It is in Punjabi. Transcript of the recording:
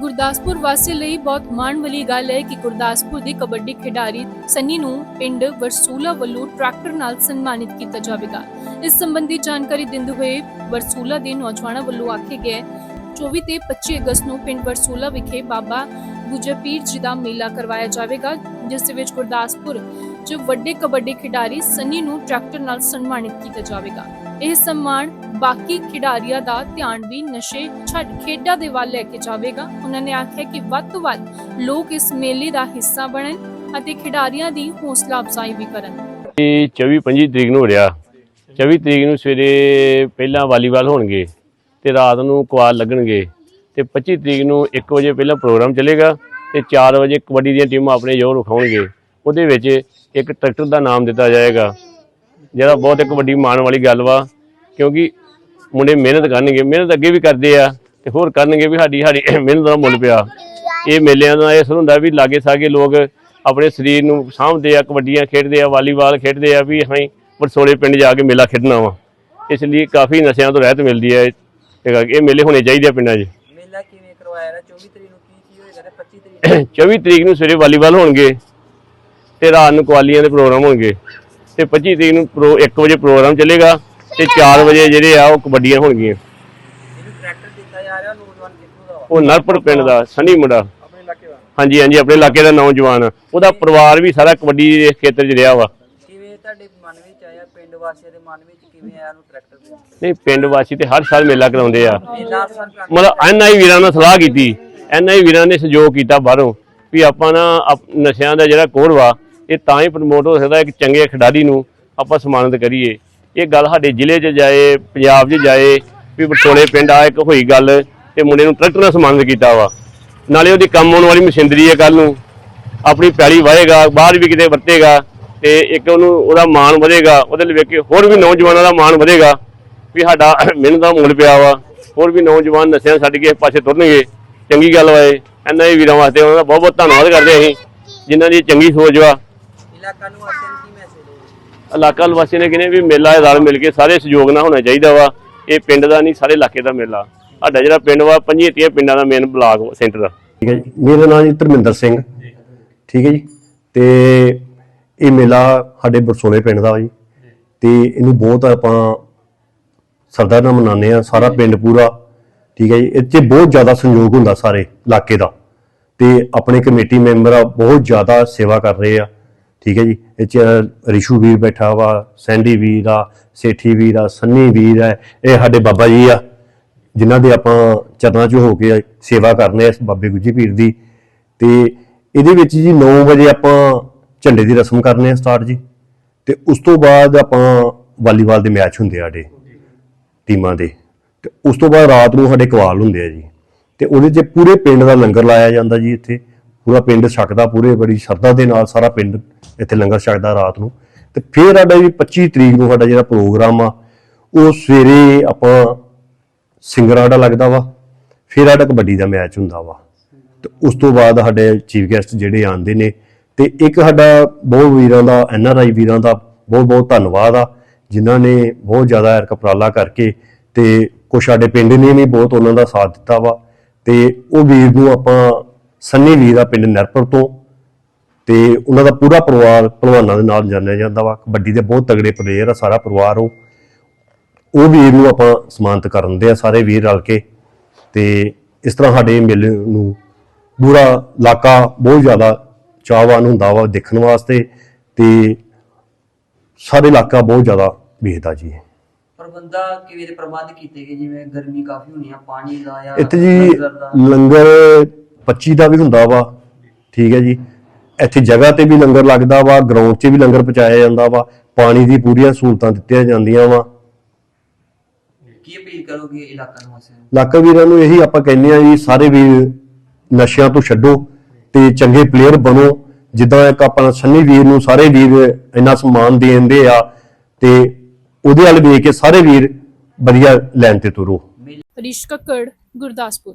ਗੁਰਦਾਸਪੁਰ ਵਾਸੀ ਲਈ ਬਹੁਤ ਮਾਣ ਵਾਲੀ ਗੱਲ ਹੈ ਕਿ ਗੁਰਦਾਸਪੁਰ ਦੇ ਕਬੱਡੀ ਖਿਡਾਰੀ ਸਨੀ ਨੂੰ ਪਿੰਡ ਵਰਸੂਲਾ ਵੱਲੋਂ ਟਰੈਕਟਰ ਨਾਲ ਸਨਮਾਨਿਤ ਕੀਤਾ ਜਾਵੇਗਾ। ਇਸ ਸੰਬੰਧੀ ਜਾਣਕਾਰੀ ਦਿੰਦੇ ਹੋਏ ਵਰਸੂਲਾ ਦੇ ਨੌਜਵਾਨਾਂ ਵੱਲੋਂ ਆਖੇ ਗਏ 24 ਤੇ 25 ਅਗਸਤ ਨੂੰ ਪਿੰਡ ਵਰਸੂਲਾ ਵਿਖੇ ਬਾਬਾ ਗੁਜਰਪੀਰ ਜੀ ਦਾ ਮੇਲਾ ਕਰਵਾਇਆ ਜਾਵੇਗਾ, ਜਿਸ ਦੇ ਵਿੱਚ ਗੁਰਦਾਸਪੁਰ 'ਚ ਵੱਡੇ ਕਬੱਡੀ ਖਿਡਾਰੀ ਸੰਨੀ ਨੂੰ ਟਰੈਕਟਰ ਨਾਲ ਸਨਮਾਨਿਤ ਕੀਤਾ ਜਾਵੇਗਾ। ਇਹ ਸਨਮਾਨ ਬਾਕੀ ਖਿਡਾਰੀਆਂ ਦਾ ਧਿਆਨ ਵੀ ਨਸ਼ੇ ਛੱਡ ਖੇਡਾਂ ਦੇ ਵੱਲ ਲੈ ਕੇ ਜਾਵੇਗਾ। ਉਹਨਾਂ ਨੇ ਆਖਿਆ ਕਿ ਵੱਧ ਤੋਂ ਵੱਧ ਲੋਕ ਇਸ ਮੇਲੇ ਦਾ ਹਿੱਸਾ ਬਣਨ ਅਤੇ ਖਿਡਾਰੀਆਂ ਦੀ ਹੌਸਲਾ ਅਫਜ਼ਾਈ ਵੀ ਕਰਨ। ਇਹ 24 25 ਤਰੀਕ ਨੂੰ ਹੋ ਰਿਹਾ। 24 ਤਰੀਕ ਨੂੰ ਸਵੇਰੇ ਪਹਿਲਾਂ ਵਾਲੀਬਾਲ ਹੋਣਗੇ ਤੇ ਰਾਤ ਨੂੰ ਕੁਆਲ ਲੱਗਣਗੇ ਤੇ 25 ਤਰੀਕ ਨੂੰ 1 ਵਜੇ ਪਹਿਲਾਂ ਪ੍ਰੋਗਰਾਮ ਚੱਲੇਗਾ ਤੇ 4 ਵਜੇ ਕਬੱਡੀ ਦੀਆਂ ਟੀਮਾਂ ਆਪਣੇ ਜ਼ੋਰ ਵਿਖਾਉਣਗੇ ਉਹਦੇ ਵਿੱਚ ਇੱਕ ਟਰੈਕਟਰ ਦਾ ਨਾਮ ਦਿੱਤਾ ਜਾਏਗਾ। ਜਿਹੜਾ ਬਹੁਤ ਇੱਕ ਵੱਡੀ ਮਾਣ ਵਾਲੀ ਗੱਲ ਵਾ ਕਿਉਂਕਿ ਮੁੰਡੇ ਮਿਹਨਤ ਕਰਨਗੇ ਮਿਹਨਤ ਅੱਗੇ ਵੀ ਕਰਦੇ ਆ ਤੇ ਹੋਰ ਕਰਨਗੇ ਵੀ ਸਾਡੀ ਸਾਡੀ ਮਿਹਨਤ ਦਾ ਮੁੱਲ ਪਿਆ। ਇਹ ਮੇਲਿਆਂ ਦਾ ਇਹ ਹੁੰਦਾ ਵੀ ਲਾਗੇ ਸਾਗੇ ਲੋਕ ਆਪਣੇ ਸਰੀਰ ਨੂੰ ਸਾਂਭਦੇ ਆ ਕਬੱਡੀਆਂ ਖੇਡਦੇ ਆ ਵਾਲੀਬਾਲ ਖੇਡਦੇ ਆ ਵੀ ਅਸੀਂ ਵਰਸੋਲੇ ਪਿੰਡ ਜਾ ਕੇ ਮੇਲਾ ਖੇਡਣਾ ਵਾ। ਇਸ ਲਈ ਕਾਫੀ ਨਸ਼ਿਆਂ ਤੋਂ ਰਹਿਤ ਮਿਲਦੀ ਹੈ ਇਹ ਮੇਲੇ ਹੋਣੇ ਚਾਹੀਦੇ ਆ ਪਿੰਡਾਂ 'ਚ। ਮੇਲਾ ਕਿਵੇਂ ਕਰਵਾਇਆ ਨਾ 24 ਤਰੀਕ ਨੂੰ ਕੀ ਕੀ ਹੋਏਗਾ ਤੇ 25 ਤਰੀਕ ਨੂੰ? 24 ਤਰੀਕ ਨੂੰ ਸਵੇਰੇ ਵਾਲੀਬਾਲ ਹੋਣਗੇ ਤੇ ਰਾਤ ਨੂੰ ਕੁਆਲੀਆਂ ਦੇ ਪ੍ਰੋਗਰਾਮ ਹੋਣਗੇ। ਤੇ 25 ਤਰੀਕ ਨੂੰ ਪ੍ਰੋ 1 ਵਜੇ ਪ੍ਰੋਗਰਾਮ ਚੱਲੇਗਾ ਤੇ 4 ਵਜੇ ਜਿਹੜੇ ਆ ਉਹ ਕਬੱਡੀਆਂ ਹੋਣਗੀਆਂ। ਉਹ ਨਰਪੁਰ ਪਿੰਡ ਦਾ ਸਨੀ ਮੁੰਡਾ। ਆਪਣੇ ਇਲਾਕੇ ਦਾ ਹਾਂਜੀ ਹਾਂਜੀ ਆਪਣੇ ਇਲਾਕੇ ਦਾ ਨੌਜਵਾਨ। ਉਹਦਾ ਪਰਿਵਾਰ ਵੀ ਸਾਰਾ ਕਬੱਡੀ ਦੇ ਖੇਤਰ 'ਚ ਰਿਹਾ ਵਾ। ਕਿਵੇਂ ਤੁਹਾਡੇ ਮਨ ਵਿੱਚ ਆਇਆ ਪਿੰਡ ਵਾਸੀਆਂ ਦੇ ਮਨ ਵਿੱਚ ਕਿਵੇਂ ਆਇਆ ਨੂੰ ਟਰੈਕਟਰ ਦੇ ਨਹੀਂ ਪਿੰਡ ਵਾਸੀ ਤੇ ਹਰ ਸਾਲ ਮੇਲਾ ਕਰਾਉਂਦੇ ਆ। ਮਤਲਬ ਐਨਆਈ ਵੀਰਾਂ ਨਾਲ ਸਲਾਹ ਕੀਤੀ। ਐਨਆਈ ਵੀਰਾਂ ਨੇ ਸਹਿਯੋਗ ਕੀਤਾ ਬਾਹਰੋਂ। ਵੀ ਆਪਾਂ ਨਾ ਨਸ਼ਿਆਂ ਦਾ ਜਿਹੜਾ ਕੋੜ ਵਾ ਇਹ ਤਾਂ ਹੀ ਪ੍ਰਮੋਟ ਹੋ ਸਕਦਾ ਇੱਕ ਚੰਗੇ ਖਿਡਾਰੀ ਨੂੰ ਆਪਾਂ ਸਨਮਾਨਿਤ ਕਰੀਏ। ਇਹ ਗੱਲ ਸਾਡੇ ਜ਼ਿਲ੍ਹੇ 'ਚ ਜਾਏ, ਪੰਜਾਬ 'ਚ ਜਾਏ, ਵੀ ਬਟੋਲੇ ਪਿੰਡ ਆ ਇੱਕ ਹੋਈ ਗੱਲ ਤੇ ਮੁੰਡੇ ਨੂੰ ਟਰੈਕਟਰ ਨਾਲ ਸਨਮਾਨਿਤ ਕੀਤਾ ਵਾ। ਨਾਲੇ ਉਹਦੀ ਕੰਮ ਆਉਣ ਵਾਲੀ ਮਸ਼ੀਨਰੀ ਹੈ ਕੱਲ ਨੂੰ। ਆਪਣੀ ਪੈਲੀ ਵਾਹੇਗਾ, ਬਾਹਰ ਵੀ ਕਿਤੇ ਵਰਤੇਗਾ ਤੇ ਇੱਕ ਉਹਨੂੰ ਉਹਦਾ ਮਾਣ ਵਧੇਗਾ, ਉਹਦੇ ਲਈ ਵੇਖ ਕੇ ਹੋਰ ਵੀ ਨੌਜਵਾਨਾਂ ਦਾ ਮਾਣ ਵਧੇਗਾ ਵੀ ਸਾਡਾ ਮਿਹਨਤ ਦਾ ਮੁੱਲ ਪਿਆ ਵਾ। ਹੋਰ ਵੀ ਨੌਜਵਾਨ ਨਸ਼ਿਆਂ ਛੱਡ ਕੇ ਪਾਸੇ ਤੁਰਨਗੇ। ਚੰਗੀ ਗੱਲ ਵਾ ਇਹਨਾਂ ਹੀ ਵੀਰਾਂ ਵਾਸਤੇ ਉਹਨਾਂ ਦਾ ਬਹੁਤ ਬਹੁਤ ਧੰਨਵਾਦ ਕਰਦੇ ਅਸੀਂ, ਜਿਨ੍ਹਾਂ ਦੀ ਚੰਗੀ ਸੋਚ ਵਾ। ਇਲਾਕਾ ਨੂੰ ਵਾਸੀਆਂ ਨੂੰ ਕੀ ਮੈਸੇਜ ਹੈ ਇਲਾਕਾ ਨਿਵਾਸੀ ਨੇ ਕਹਿੰਦੇ ਵੀ ਮੇਲਾ ਇਹ ਰਲ ਮਿਲ ਕੇ ਸਾਰੇ ਸਹਿਯੋਗ ਨਾਲ ਹੋਣਾ ਚਾਹੀਦਾ ਵਾ। ਇਹ ਪਿੰਡ ਦਾ ਨਹੀਂ ਸਾਰੇ ਇਲਾਕੇ ਦਾ ਮੇਲਾ। ਸਾਡਾ ਜਿਹੜਾ ਪਿੰਡ ਵਾ ਪੰਜੀ ਤੀਹ ਪਿੰਡਾਂ ਦਾ ਮੇਨ ਬਲਾਕ ਸੈਂਟਰ ਦਾ। ਠੀਕ ਹੈ ਜੀ। ਮੇਰਾ ਨਾਮ ਜੀ ਧਰਮਿੰਦਰ ਸਿੰਘ। ਠੀਕ ਹੈ ਜੀ। ਤੇ ਇਹ ਮੇਲਾ ਸਾਡੇ ਬਰਸੋਲੇ ਪਿੰਡ ਦਾ ਵਾ ਜੀ। ਤੇ ਇਹਨੂੰ ਬਹੁਤ ਆਪਾਂ ਸਰਦਾ ਨਾਲ ਮਨਾਉਂਦੇ ਆ ਸਾਰਾ ਪਿੰਡ ਪੂਰਾ। ਠੀਕ ਹੈ ਜੀ। 'ਚ ਬਹੁਤ ਜ਼ਿਆਦਾ ਸੰਯੋਗ ਹੁੰਦਾ ਸਾਰੇ ਇਲਾਕੇ ਦਾ। ਤੇ ਆਪਣੇ ਕਮੇਟੀ ਮੈਂਬਰ ਆ ਬਹੁਤ ਜ਼ਿਆਦਾ ਸੇਵਾ ਕਰ ਰਹੇ ਆ। ਠੀਕ ਹੈ ਜੀ। ਇਹ 'ਚ ਰਿਸ਼ੂ ਵੀਰ ਬੈਠਾ ਵਾ, ਸੈਂਡੀ ਵੀਰ ਆ, ਸੇਠੀ ਵੀਰ ਆ, ਸੰਨੀ ਵੀਰ ਆ, ਇਹ ਸਾਡੇ ਬਾਬਾ ਜੀ ਆ, ਜਿਨ੍ਹਾਂ ਦੇ ਆਪਾਂ ਚਰਨਾਂ 'ਚ ਹੋ ਕੇ ਸੇਵਾ ਕਰਨੇ ਆ ਇਸ ਬਾਬੇ ਗੁੱਜੀ ਪੀਰ ਦੀ। ਤੇ ਇਹਦੇ ਵਿੱਚ ਜੀ 9 ਵਜੇ ਆਪਾਂ ਝੰਡੇ ਦੀ ਰਸਮ ਕਰਨੇ ਆ ਸਟਾਰਟ ਜੀ। ਤੇ ਉਸ ਤੋਂ ਬਾਅਦ ਆਪਾਂ ਵਾਲੀਬਾਲ ਦੇ ਮੈਚ ਹੁੰਦੇ ਆ ਸਾਡੇ, ਟੀਮਾਂ ਦੇ। ਤੇ ਉਸ ਤੋਂ ਬਾਅਦ ਰਾਤ ਨੂੰ ਸਾਡੇ ਕਵਾਲ ਹੁੰਦੇ ਆ ਜੀ। ਤੇ ਉਹਦੇ 'ਚ ਪੂਰੇ ਪਿੰਡ ਦਾ ਲੰਗਰ ਲਾਇਆ ਜਾਂਦਾ ਜੀ ਇੱਥੇ। ਪੂਰਾ ਪਿੰਡ ਛਕਦਾ, ਪੂਰੇ ਬੜੀ ਸ਼ਰਧਾ ਦੇ ਨਾਲ ਸਾਰਾ ਪਿੰਡ ਇੱਥੇ ਲੰਗਰ ਛਕਦਾ ਰਾਤ ਨੂੰ। ਤੇ ਫਿਰ ਸਾਡਾ ਜੀ 25 ਤਰੀਕ ਨੂੰ ਸਾਡਾ ਜਿਹੜਾ ਪ੍ਰੋਗਰਾਮ ਆ, ਉਹ ਸਵੇਰੇ ਆਪਾਂ ਸਿੰਗਰਾਂ ਦਾ ਲੱਗਦਾ ਵਾ, ਫਿਰ ਸਾਡਾ ਕਬੱਡੀ ਦਾ ਮੈਚ ਹੁੰਦਾ ਵਾ। ਤੇ ਉਸ ਤੋਂ ਬਾਅਦ ਸਾਡੇ ਚੀਫ ਗੈਸਟ ਜਿਹੜੇ ਆਉਂਦੇ ਨੇ, ਤੇ ਇੱਕ ਸਾਡਾ ਬਹੁਤ ਵੀਰਾਂ ਦਾ, ਐਨ ਆਰ ਆਈ ਵੀਰਾਂ ਦਾ ਬਹੁਤ ਬਹੁਤ ਧੰਨਵਾਦ ਆ, ਜਿਨ੍ਹਾਂ ਨੇ ਬਹੁਤ ਜ਼ਿਆਦਾ ਕਪਰਾਲਾ ਕਰਕੇ ਤੇ ਕੁਛ ਸਾਡੇ ਪਿੰਡ ਨੇ ਵੀ ਬਹੁਤ ਉਹਨਾਂ ਦਾ ਸਾਥ ਦਿੱਤਾ ਵਾ। ਤੇ ਉਹ ਵੀਰ ਨੂੰ ਆਪਾਂ ਸੰਨੀ ਵੀਰ ਆ ਪਿੰਡ ਨਰਪੁਰ ਤੋਂ ਤੇ ਉਹਨਾਂ ਦਾ ਪੂਰਾ ਪਰਿਵਾਰ ਪਹਿਲਵਾਨਾਂ ਦੇ ਨਾਲ ਜਾਣਿਆ ਜਾਂਦਾ ਵਾ। ਕਬੱਡੀ ਦੇ ਬਹੁਤ ਤਗੜੇ ਪਲੇਅਰ ਆ ਸਾਰਾ ਪਰਿਵਾਰ ਉਹ। ਉਹ ਵੀਰ ਨੂੰ ਆਪਾਂ ਸਨਮਾਨਿਤ ਕਰਨ ਦੇ ਆ ਸਾਰੇ ਵੀਰ ਰਲ ਕੇ। ਤੇ ਇਸ ਤਰ੍ਹਾਂ ਸਾਡੇ ਮੇਲੇ ਨੂੰ ਪੂਰਾ ਇਲਾਕਾ ਬਹੁਤ ਜ਼ਿਆਦਾ ਚਾਹਵਾਨ ਹੁੰਦਾ ਵਾ ਦੇਖਣ ਵਾਸਤੇ ਤੇ ਸਾਰੇ ਇਲਾਕਾ ਬਹੁਤ ਜ਼ਿਆਦਾ ਵੇਖਦਾ ਜੀ ਪ੍ਰਬੰਧਾ ਕਿਵੇਂ ਦੇ ਪ੍ਰਬੰਧ ਕੀਤੇ ਗਏ? ਜਿਵੇਂ ਗਰਮੀ ਕਾਫੀ ਹੋਣੀ ਆ ਪਾਣੀ ਦਾ ਜਾਂ ਇੱਥੇ ਜੀ ਲੰਗਰ ਦਾ? ਲੰਗਰ 25 ਦਾ ਵੀ ਹੁੰਦਾ ਵਾ ਠੀਕ ਹੈ ਜੀ। ਇੱਥੇ ਜਗ੍ਹਾ ਤੇ ਵੀ ਲੰਗਰ ਲੱਗਦਾ ਵਾ ਗਰਾਊਂਡ 'ਚ ਵੀ ਲੰਗਰ ਪਹੁੰਚਾਇਆ ਜਾਂਦਾ ਵਾ ਪਾਣੀ ਦੀ ਪੂਰੀਆਂ ਸਹੂਲਤਾਂ ਦਿੱਤੀਆਂ ਜਾਂਦੀਆਂ ਵਾ। ਕੀ ਅਪੀਲ ਕਰੋਗੇ ਇਲਾਕਾ ਨਿਵਾਸੀਆਂ ਨੂੰ ਇਲਾਕਾ ਵੀਰਾਂ ਨੂੰ ਇਹੀ ਆਪਾਂ ਕਹਿੰਦੇ ਆ ਜੀ ਸਾਰੇ ਵੀਰ ਨਸ਼ਿਆਂ ਤੋਂ ਛੱਡੋ ਤੇ ਚੰਗੇ ਪਲੇਅਰ ਬਣੋ। ਜਿੱਦਾਂ ਇੱਕ ਆਪਣਾ ਸੰਨੀ ਵੀਰ ਨੂੰ ਸਾਰੇ ਵੀਰ ਇੰਨਾ ਸਨਮਾਨ ਦੇਂਦੇ ਆ ਤੇ ਉਹਦੇ ਵੱਲ ਵੇਖ ਕੇ ਸਾਰੇ ਵੀਰ ਵਧੀਆ ਲਾਈਨ ਤੇ ਤੁਰੋ। ਹਰੀਸ਼ ਕੱਕੜ ਗੁਰਦਾਸਪੁਰ।